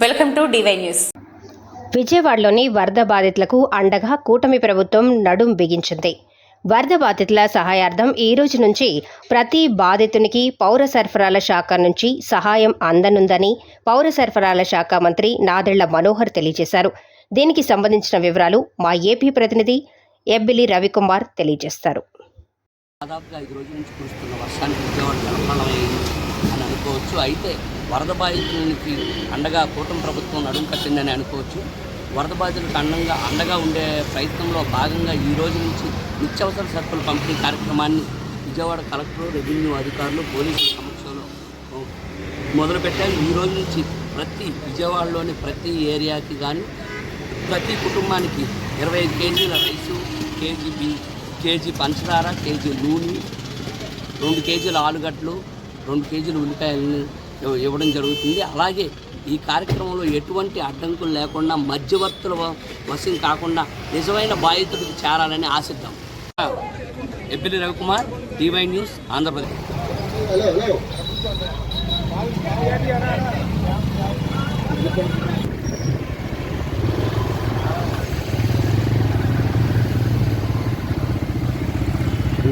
Welcome to DY news. విజయవాడలోని వరద బాధితులకు అండగా కూటమి ప్రభుత్వం నడుం బిగించింది. వరద బాధితుల సహాయార్థం ఈ రోజు నుంచి ప్రతి బాధితునికి పౌర సరఫరాల శాఖ నుంచి సహాయం అందనుందని పౌర సరఫరాల శాఖ మంత్రి నాదెళ్ళ మనోహర్ తెలియజేశారు. దీనికి సంబంధించిన వివరాలు మా ఏపీ ప్రతినిధి ఎబ్బిలి రవికుమార్ తెలియజేస్తారు. దాదాపుగా ఐదు రోజుల నుంచి కురుస్తున్న వర్షానికి విజయవాడ అని అనుకోవచ్చు. అయితే వరద బాధితులకి అండగా కూటమి ప్రభుత్వం నడుము కట్టిందని అనుకోవచ్చు. వరద బాధితులకు అండంగా అండగా ఉండే ప్రయత్నంలో భాగంగా ఈ రోజు నుంచి నిత్యావసర సరుకుల పంపిణీ కార్యక్రమాన్ని విజయవాడ కలెక్టర్ రెవెన్యూ అధికారులు పోలీసుల సమక్షంలో మొదలుపెట్టారు. ఈ రోజు నుంచి ప్రతి విజయవాడలోని ప్రతి ఏరియాకి కానీ ప్రతి కుటుంబానికి ఇరవై ఐదు కేజీల రైసు కేజీ బి కేజీ పంచదార కేజీ నూనె రెండు కేజీల ఆలుగడ్డలు రెండు కేజీలు ఉల్లిపాయలని ఇవ్వడం జరుగుతుంది. అలాగే ఈ కార్యక్రమంలో ఎటువంటి అడ్డంకులు లేకుండా మధ్యవర్తుల వశం కాకుండా నిజమైన బాధితుడికి చేరాలని ఆశిద్దాం. ఎబ్బిలి రవికుమార్ టీవై న్యూస్ ఆంధ్రప్రదేశ్.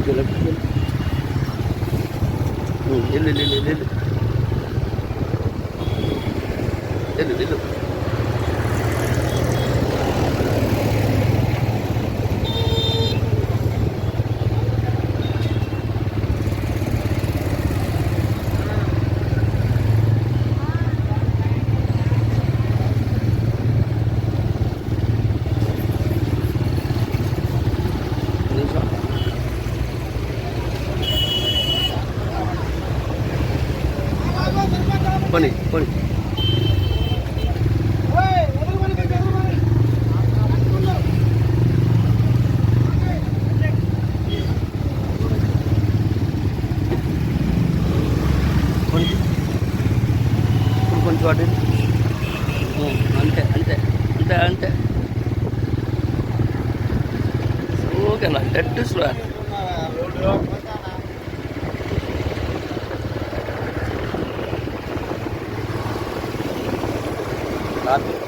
వెళ్ళు వెళ్ళు వెళ్ళు వెళ్ళు వెళ్ళు వెళ్ళు పని పని పని ఇప్పుడు కొంచెం అటు ఇటు. ఓ, అంతే అంతే అంతే అంతే ఓకేనా డెడ్ స్లో sabe?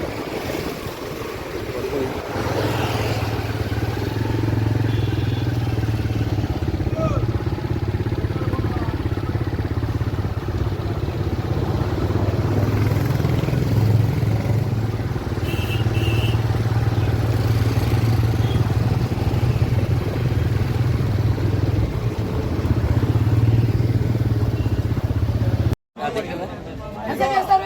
Gracias.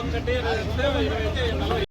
ఒకటి రెండు ఇరవై అయితే